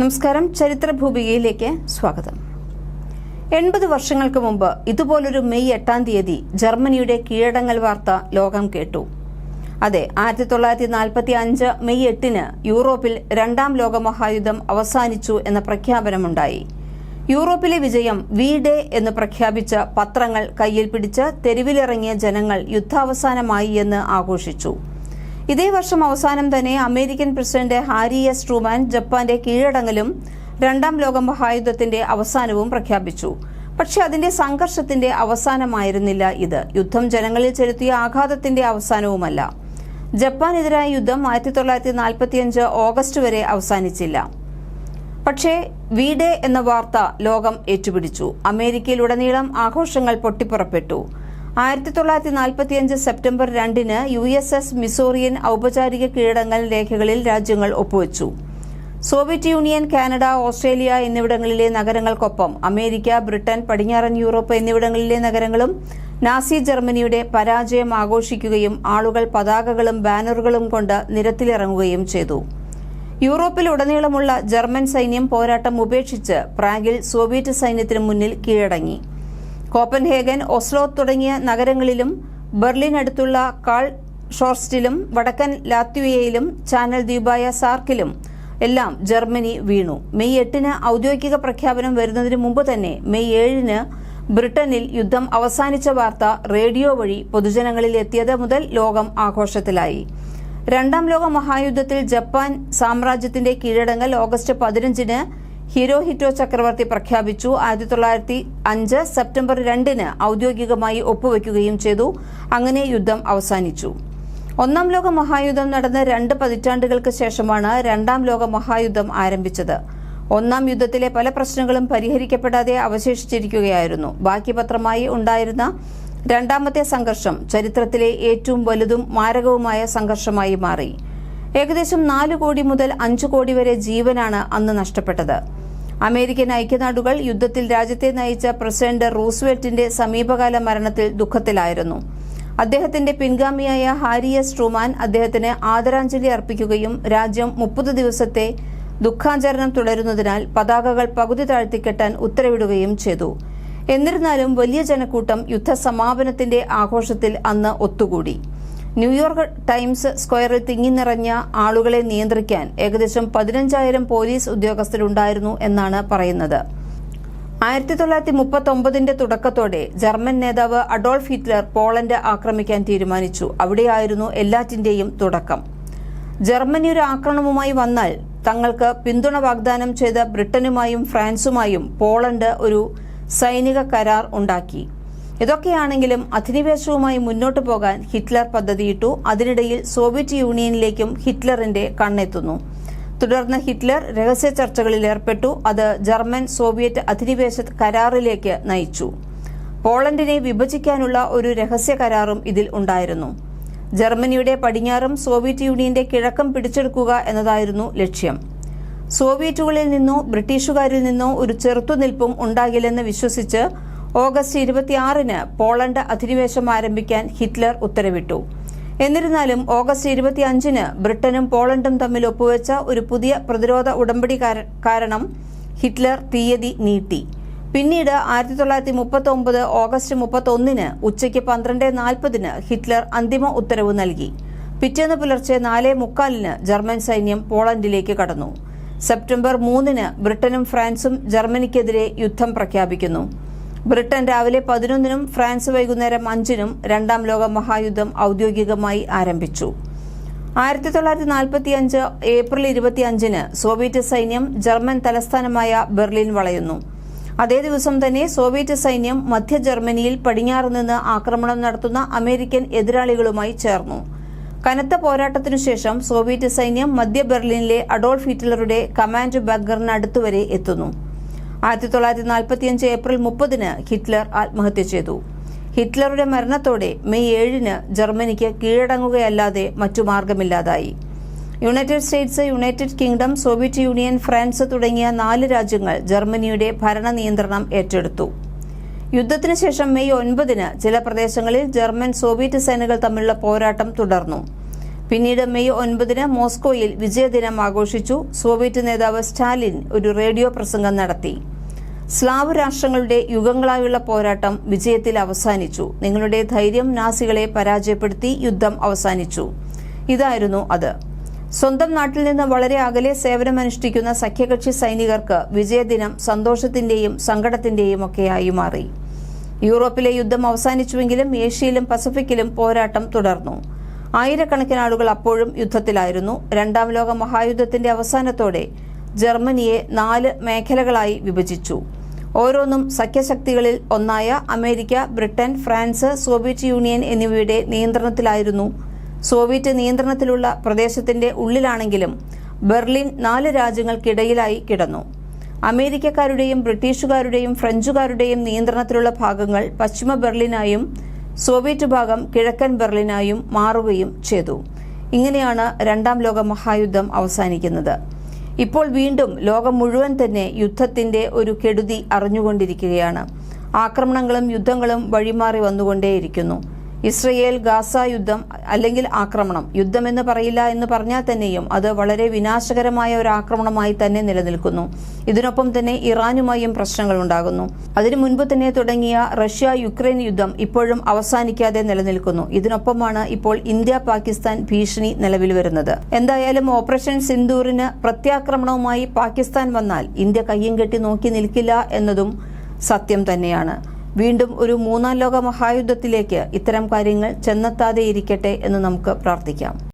നമസ്കാരം. ചരിത്രഭൂമികയിലേക്ക് സ്വാഗതം. എൺപത് വർഷങ്ങൾക്ക് മുമ്പ് ഇതുപോലൊരു മെയ് എട്ടാം തീയതി ജർമ്മനിയുടെ കീഴടങ്ങൽ വാർത്ത ലോകം കേട്ടു. അതെ ആയിരത്തി തൊള്ളായിരത്തി നാൽപ്പത്തി അഞ്ച് മെയ് എട്ടിന് യൂറോപ്പിൽ രണ്ടാം ലോകമഹായുദ്ധം അവസാനിച്ചു എന്ന പ്രഖ്യാപനമുണ്ടായി. യൂറോപ്പിലെ വിജയം വി ഡേ എന്ന് പ്രഖ്യാപിച്ച പത്രങ്ങൾ കയ്യിൽ പിടിച്ച് തെരുവിലിറങ്ങിയ ജനങ്ങൾ യുദ്ധാവസാനമായി എന്ന് ആഘോഷിച്ചു. ഇതേ വർഷം അവസാനം തന്നെ American president Harry S Truman ജപ്പാന്റെ കീഴടങ്ങലും രണ്ടാം ലോക മഹായുദ്ധത്തിന്റെ അവസാനവും പ്രഖ്യാപിച്ചു. പക്ഷെ അതിന്റെ സംഘർഷത്തിന്റെ അവസാനമായിരുന്നില്ല ഇത്. യുദ്ധം ജനങ്ങളിൽ ചെലുത്തിയ ആഘാതത്തിന്റെ അവസാനവുമല്ല. ജപ്പാനെതിരായ യുദ്ധം ആയിരത്തി തൊള്ളായിരത്തി നാൽപ്പത്തിയഞ്ച് ഓഗസ്റ്റ് വരെ അവസാനിച്ചില്ല. പക്ഷേ വി ഡേ എന്ന വാർത്ത ലോകം ഏറ്റുപിടിച്ചു. അമേരിക്കയിലുടനീളം ആഘോഷങ്ങൾ പൊട്ടിപ്പുറപ്പെട്ടു. ആയിരത്തി തൊള്ളായിരത്തി നാൽപ്പത്തിയഞ്ച് സെപ്റ്റംബർ രണ്ടിന് യു എസ് എസ് മിസോറിയൻ ഔപചാരിക കീഴടങ്ങൽ രേഖകളിൽ രാജ്യങ്ങൾ ഒപ്പുവച്ചു. സോവിയറ്റ് യൂണിയൻ കാനഡ ഓസ്ട്രേലിയ എന്നിവിടങ്ങളിലെ നഗരങ്ങൾക്കൊപ്പം അമേരിക്ക ബ്രിട്ടൻ പടിഞ്ഞാറൻ യൂറോപ്പ് എന്നിവിടങ്ങളിലെ നഗരങ്ങളും നാസി ജർമ്മനിയുടെ പരാജയം ആഘോഷിക്കുകയും ആളുകൾ പതാകകളും ബാനറുകളും കൊണ്ട് നിരത്തിലിറങ്ങുകയും ചെയ്തു. യൂറോപ്പിൽ ഉടനീളമുള്ള ജർമ്മൻ സൈന്യം പോരാട്ടം ഉപേക്ഷിച്ച് പ്രാഗിൽ സോവിയറ്റ് സൈന്യത്തിനു മുന്നിൽ കീഴടങ്ങി. കോപ്പൻഹേഗൻ ഒസ്ലോ തുടങ്ങിയ നഗരങ്ങളിലും ബെർലിൻ അടുത്തുള്ള കാൾ ഷോർസ്റ്റിലും വടക്കൻ ലാത്വിയയിലും ചാനൽ ദ്വീപായ സാർക്കിലും എല്ലാം ജർമ്മനി വീണു. മെയ് എട്ടിന് ഔദ്യോഗിക പ്രഖ്യാപനം വരുന്നതിന് മുമ്പ് തന്നെ മെയ് ഏഴിന് ബ്രിട്ടനിൽ യുദ്ധം അവസാനിച്ച വാർത്ത റേഡിയോ വഴി പൊതുജനങ്ങളിൽ എത്തിയത് മുതൽ ലോകം ആഘോഷത്തിലായി. രണ്ടാം ലോക മഹായുദ്ധത്തിൽ ജപ്പാൻ സാമ്രാജ്യത്തിന്റെ കീഴടങ്ങൽ ഓഗസ്റ്റ് പതിനഞ്ചിന് ഹിരോഹിറ്റോ ചക്രവർത്തി പ്രഖ്യാപിച്ചു. ആയിരത്തി തൊള്ളായിരത്തി അഞ്ച് സെപ്റ്റംബർ രണ്ടിന് ഔദ്യോഗികമായി ഒപ്പുവെക്കുകയും ചെയ്തു. അങ്ങനെ യുദ്ധം അവസാനിച്ചു. ഒന്നാം ലോക മഹായുദ്ധം നടന്ന രണ്ട് പതിറ്റാണ്ടുകൾക്ക് ശേഷമാണ് രണ്ടാം ലോക മഹായുദ്ധം ആരംഭിച്ചത്. ഒന്നാം യുദ്ധത്തിലെ പല പ്രശ്നങ്ങളും പരിഹരിക്കപ്പെടാതെ അവശേഷിച്ചിരിക്കുകയായിരുന്നു. ബാക്കി പത്രമായി ഉണ്ടായിരുന്ന രണ്ടാമത്തെ സംഘർഷം ചരിത്രത്തിലെ ഏറ്റവും വലുതും മാരകവുമായ സംഘർഷമായി മാറി. ഏകദേശം നാല് കോടി മുതൽ അഞ്ചു കോടി വരെ ജീവനാണ് അന്ന് നഷ്ടപ്പെട്ടത്. അമേരിക്കൻ ഐക്യനാടുകൾ യുദ്ധത്തിൽ രാജ്യത്തെ നയിച്ച പ്രസിഡന്റ് റൂസ്വെൽറ്റിന്റെ സമീപകാല മരണത്തിൽ ദുഃഖത്തിലായിരുന്നു. അദ്ദേഹത്തിന്റെ പിൻഗാമിയായ ഹാരിയസ് ട്രൂമാൻ അദ്ദേഹത്തിന് ആദരാഞ്ജലി അർപ്പിക്കുകയും രാജ്യം മുപ്പത് ദിവസത്തെ ദുഃഖാചരണം തുടരുന്നതിനാൽ പതാകകൾ പകുതി താഴ്ത്തിക്കെട്ടാൻ ഉത്തരവിടുകയും ചെയ്തു. എന്നിരുന്നാലും വലിയ ജനക്കൂട്ടം യുദ്ധസമാപനത്തിന്റെ ആഘോഷത്തിൽ അന്ന് ഒത്തുകൂടി. ന്യൂയോർക്ക് ടൈംസ് സ്ക്വയറിൽ തിങ്ങിനിറഞ്ഞ ആളുകളെ നിയന്ത്രിക്കാൻ ഏകദേശം പതിനഞ്ചായിരം പോലീസ് ഉദ്യോഗസ്ഥരുണ്ടായിരുന്നു എന്നാണ് പറയുന്നത്. ആയിരത്തി തൊള്ളായിരത്തി മുപ്പത്തി ഒമ്പതിന്റെ തുടക്കത്തോടെ ജർമ്മൻ നേതാവ് അഡോൾഫ് ഹിറ്റ്ലർ പോളണ്ട് ആക്രമിക്കാൻ തീരുമാനിച്ചു. അവിടെയായിരുന്നു എല്ലാറ്റിന്റെയും തുടക്കം. ജർമ്മനി ഒരു ആക്രമണവുമായി വന്നാൽ തങ്ങൾക്ക് പിന്തുണ വാഗ്ദാനം ചെയ്ത ബ്രിട്ടനുമായും ഫ്രാൻസുമായും പോളണ്ട് ഒരു സൈനിക കരാർ ഉണ്ടാക്കി. ഇതൊക്കെയാണെങ്കിലും അധിനിവേശവുമായി മുന്നോട്ടു പോകാൻ ഹിറ്റ്ലർ പദ്ധതിയിട്ടു. അതിനിടയിൽ സോവിയറ്റ് യൂണിയനിലേക്കും ഹിറ്റ്ലറിന്റെ കണ്ണെത്തുന്നു. തുടർന്ന് ഹിറ്റ്ലർ രഹസ്യ ചർച്ചകളിൽ ഏർപ്പെട്ടു. അത് ജർമ്മൻ സോവിയറ്റ് അധിനിവേശ കരാറിലേക്ക് നയിച്ചു. പോളണ്ടിനെ വിഭജിക്കാനുള്ള ഒരു രഹസ്യ കരാറും ഇതിൽ ഉണ്ടായിരുന്നു. ജർമ്മനിയുടെ പടിഞ്ഞാറും സോവിയറ്റ് യൂണിയന്റെ കിഴക്കും പിടിച്ചെടുക്കുക എന്നതായിരുന്നു ലക്ഷ്യം. സോവിയറ്റുകളിൽ നിന്നോ ബ്രിട്ടീഷുകാരിൽ നിന്നോ ഒരു ചെറുത്തുനിൽപ്പും ഉണ്ടാകില്ലെന്ന് വിശ്വസിച്ച് ഓഗസ്റ്റ് ഇരുപത്തിയാറിന് പോളണ്ട് അധിനിവേശം ആരംഭിക്കാൻ ഹിറ്റ്ലർ ഉത്തരവിട്ടു. എന്നിരുന്നാലും ഓഗസ്റ്റ് ഇരുപത്തിയഞ്ചിന് ബ്രിട്ടനും പോളണ്ടും തമ്മിൽ ഒപ്പുവെച്ച ഒരു പുതിയ പ്രതിരോധ ഉടമ്പടി കാരണം ഹിറ്റ്ലർ തീയതി നീട്ടി. പിന്നീട് ആയിരത്തി തൊള്ളായിരത്തി മുപ്പത്തി ഒമ്പത് ഓഗസ്റ്റ് മുപ്പത്തി ഒന്നിന് ഉച്ചയ്ക്ക് പന്ത്രണ്ട് നാൽപ്പതിന് ഹിറ്റ്ലർ അന്തിമ ഉത്തരവ് നൽകി. പിറ്റേന്ന് പുലർച്ചെ നാലേ മുക്കാലിന് ജർമ്മൻ സൈന്യം പോളണ്ടിലേക്ക് കടന്നു. സെപ്റ്റംബർ മൂന്നിന് ബ്രിട്ടനും ഫ്രാൻസും ജർമ്മനിക്കെതിരെ യുദ്ധം പ്രഖ്യാപിക്കുന്നു. ബ്രിട്ടൻ രാവിലെ പതിനൊന്നിനും ഫ്രാൻസ് വൈകുന്നേരം അഞ്ചിനും രണ്ടാം ലോക മഹായുദ്ധം ഔദ്യോഗികമായി ആരംഭിച്ചു. ആയിരത്തി തൊള്ളായിരത്തി നാൽപ്പത്തി അഞ്ച് ഏപ്രിൽ ഇരുപത്തിയഞ്ചിന് സോവിയറ്റ് സൈന്യം ജർമ്മൻ തലസ്ഥാനമായ ബെർലിൻ വളയുന്നു. അതേ ദിവസം തന്നെ സോവിയറ്റ് സൈന്യം മധ്യ ജർമ്മനിയിൽ പടിഞ്ഞാറ് നിന്ന് ആക്രമണം നടത്തുന്ന അമേരിക്കൻ എതിരാളികളുമായി ചേർന്നു. കനത്ത പോരാട്ടത്തിനു ശേഷം സോവിയറ്റ് സൈന്യം മധ്യ ബെർലിനിലെ അഡോൾഫ് ഹിറ്റ്ലറുടെ കമാൻഡ് ബങ്കറിനടുത്തുവരെ എത്തുന്നു. ആയിരത്തി തൊള്ളായിരത്തി നാൽപ്പത്തിയഞ്ച് ഏപ്രിൽ മുപ്പതിന് ഹിറ്റ്ലർ ആത്മഹത്യ ചെയ്തു. ഹിറ്റ്ലറുടെ മരണത്തോടെ മെയ് ഏഴിന് ജർമ്മനിക്ക് കീഴടങ്ങുകയല്ലാതെ മറ്റു മാർഗമില്ലാതായി United States United Kingdom Soviet Union France തുടങ്ങിയ നാല് രാജ്യങ്ങൾ ജർമ്മനിയുടെ ഭരണ നിയന്ത്രണം ഏറ്റെടുത്തു. യുദ്ധത്തിന് ശേഷം മെയ് ഒൻപതിന് ചില പ്രദേശങ്ങളിൽ ജർമ്മൻ സോവിയറ്റ് സേനകൾ തമ്മിലുള്ള പോരാട്ടം തുടർന്നു. പിന്നീട് മെയ് ഒൻപതിന് മോസ്കോയിൽ വിജയദിനം ആഘോഷിച്ചു. സോവിയറ്റ് നേതാവ് സ്റ്റാലിൻ ഒരു റേഡിയോ പ്രസംഗം നടത്തി. സ്ലാവ് രാഷ്ട്രങ്ങളുടെ യുഗങ്ങളായുള്ള പോരാട്ടം വിജയത്തിൽ അവസാനിച്ചു. നിങ്ങളുടെ ധൈര്യം നാസികളെ പരാജയപ്പെടുത്തി യുദ്ധം അവസാനിച്ചു. ഇതായിരുന്നു അത്. സ്വന്തം നാട്ടിൽ നിന്ന് വളരെ അകലെ സേവനമനുഷ്ഠിക്കുന്ന സഖ്യകക്ഷി സൈനികർക്ക് വിജയദിനം സന്തോഷത്തിന്റെയും സങ്കടത്തിന്റെയും ഒക്കെയായി മാറി. യൂറോപ്പിലെ യുദ്ധം അവസാനിച്ചുവെങ്കിലും ഏഷ്യയിലും പസഫിക്കിലും പോരാട്ടം തുടർന്നു. ആയിരക്കണക്കിന് ആളുകൾ അപ്പോഴും യുദ്ധത്തിലായിരുന്നു. രണ്ടാം ലോക മഹായുദ്ധത്തിന്റെ അവസാനത്തോടെ ജർമ്മനിയെ നാല് മേഖലകളായി വിഭജിച്ചു. ഓരോന്നും സഖ്യശക്തികളിൽ ഒന്നായ America Britain France Soviet Union എന്നിവയുടെ നിയന്ത്രണത്തിലായിരുന്നു. സോവിയറ്റ് നിയന്ത്രണത്തിലുള്ള പ്രദേശത്തിന്റെ ഉള്ളിലാണെങ്കിലും ബെർലിൻ നാല് രാജ്യങ്ങൾക്കിടയിലായി കിടന്നു. അമേരിക്കക്കാരുടെയും ബ്രിട്ടീഷുകാരുടെയും ഫ്രഞ്ചുകാരുടെയും നിയന്ത്രണത്തിലുള്ള ഭാഗങ്ങൾ പശ്ചിമ ബെർലിനായും സോവിയറ്റ് ഭാഗം കിഴക്കൻ ബെർലിനായും മാറുകയും ചെയ്തു. ഇങ്ങനെയാണ് രണ്ടാം ലോക മഹായുദ്ധം അവസാനിക്കുന്നത്. ഇപ്പോൾ വീണ്ടും ലോകം മുഴുവൻ തന്നെ യുദ്ധത്തിന്റെ ഒരു കെടുതി അറിഞ്ഞുകൊണ്ടിരിക്കുകയാണ്. ആക്രമണങ്ങളും യുദ്ധങ്ങളും വഴിമാറി വന്നുകൊണ്ടേയിരിക്കുന്നു. ഇസ്രയേൽ ഗാസ യുദ്ധം അല്ലെങ്കിൽ ആക്രമണം. യുദ്ധമെന്ന് പറയില്ല എന്ന് പറഞ്ഞാൽ തന്നെയും അത് വളരെ വിനാശകരമായ ഒരു ആക്രമണമായി തന്നെ നിലനിൽക്കുന്നു. ഇതിനൊപ്പം തന്നെ ഇറാനുമായും പ്രശ്നങ്ങൾ ഉണ്ടാകുന്നു. അതിനു മുൻപ് തന്നെ തുടങ്ങിയ റഷ്യ യുക്രൈൻ യുദ്ധം ഇപ്പോഴും അവസാനിക്കാതെ നിലനിൽക്കുന്നു. ഇതിനൊപ്പമാണ് ഇപ്പോൾ ഇന്ത്യ പാകിസ്ഥാൻ ഭീഷണി നിലവിൽ വരുന്നത്. എന്തായാലും ഓപ്പറേഷൻ സിന്ദൂറിന് പ്രത്യാക്രമണവുമായി പാകിസ്ഥാൻ വന്നാൽ ഇന്ത്യ കയ്യും കെട്ടി നോക്കി നിൽക്കില്ല എന്നതും സത്യം തന്നെയാണ്. വീണ്ടും ഒരു മൂന്നാം ലോക മഹായുദ്ധത്തിലേക്ക് ഇത്തരം കാര്യങ്ങൾ ചെന്നെത്താതെ ഇരിക്കട്ടെ എന്ന് നമുക്ക് പ്രാർത്ഥിക്കാം.